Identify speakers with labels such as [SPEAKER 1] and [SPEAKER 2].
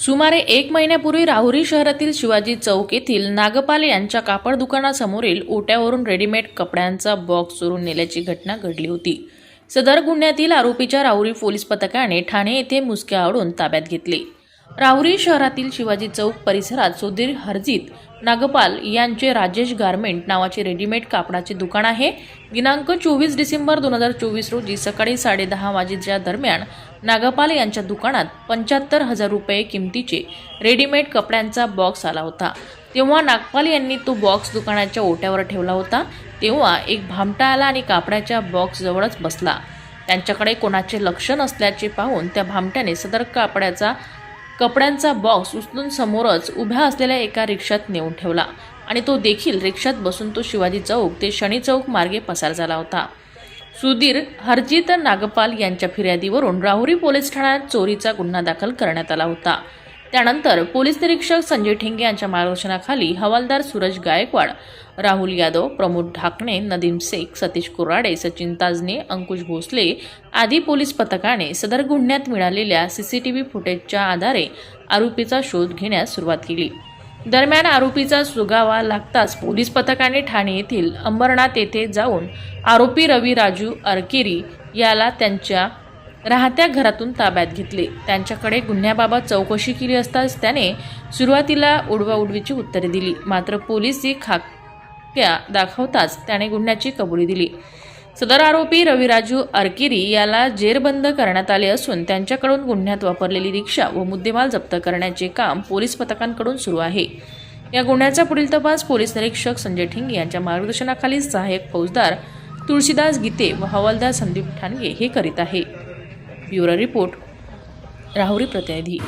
[SPEAKER 1] सुमारे एक महिन्यापूर्वी राहुरी शहरातील शिवाजी चौक येथील नागपाल यांच्या कापड दुकानासमोरील ओट्यावरून रेडीमेड कपड्यांचा बॉक्स चोरून नेल्याची घटना घडली होती. सदर गुन्ह्यातील आरोपीच्या राहुरी पोलीस पथकाने ठाणे येथे मुसक्या आवडून ताब्यात घेतले. राहुरी शहरातील शिवाजी चौक परिसरात सुधीर हरजित नागपाल यांचे राजेश गारमेंट नावाचे रेडीमेड कापडाचे दुकान आहे. दिनांक चोवीस डिसेंबर दोन हजार चोवीस रोजी सकाळी साडेदहा वाजेच्या दरम्यान नागपाल यांच्या दुकानात पंच्याहत्तर हजार रुपये किमतीचे रेडीमेड कपड्यांचा बॉक्स आला होता. तेव्हा नागपाल यांनी तो बॉक्स दुकानाच्या ओट्यावर ठेवला होता. तेव्हा एक भामटा आला आणि कापडाच्या बॉक्सजवळच बसला. त्यांच्याकडे कोणाचे लक्ष नसल्याचे पाहून त्या भामट्याने सदर कापड्याचा कपड्यांचा बॉक्स उचलून समोरच उभ्या असलेल्या एका रिक्षात नेऊन ठेवला. आणि तो देखील रिक्षात बसून तो शिवाजी चौक ते शनी चौक मार्गे पसार झाला होता. सुधीर हरजित नागपाल यांच्या फिर्यादीवरून राहुरी पोलीस ठाण्यात चोरीचा गुन्हा दाखल करण्यात आला होता. त्यानंतर पोलीस निरीक्षक संजय ठेंगे यांच्या मार्गदर्शनाखाली हवालदार सूरज गायकवाड राहुल यादव प्रमोद ढाकणे नदीम शेख सतीश कुराडे सचिन ताजने अंकुश भोसले आदी पोलीस पथकाने सदर गुन्ह्यात मिळालेल्या सीसीटीव्ही फुटेजच्या आधारे आरोपीचा शोध घेण्यास सुरुवात केली. दरम्यान आरोपीचा सुगावा लागताच पोलीस पथकाने ठाणे येथील अंबरनाथ येथे जाऊन आरोपी रवी राजू अरकेरी याला त्यांच्या राहत्या घरातून ताब्यात घेतले. त्यांच्याकडे गुन्ह्याबाबत चौकशी केली असताच त्याने सुरुवातीला उडवाउडवीची उत्तरे दिली. मात्र पोलीस जी खाक्या दाखवताच त्याने गुन्ह्याची कबुली दिली. सदर आरोपी रविराजू अरकिरी याला जेरबंद करण्यात आले असून त्यांच्याकडून गुन्ह्यात वापरलेली रिक्षा व मुद्देमाल जप्त करण्याचे काम पोलीस पथकांकडून सुरू आहे. या गुन्ह्याचा पुढील तपास पोलीस निरीक्षक संजय ठिंगे यांच्या मार्गदर्शनाखाली सहाय्यक फौजदार तुळशीदास गीते व हवालदार संदीप ठाणगे हे करीत आहे. ब्युरो रिपोर्ट राहुरी प्रतिनिधी.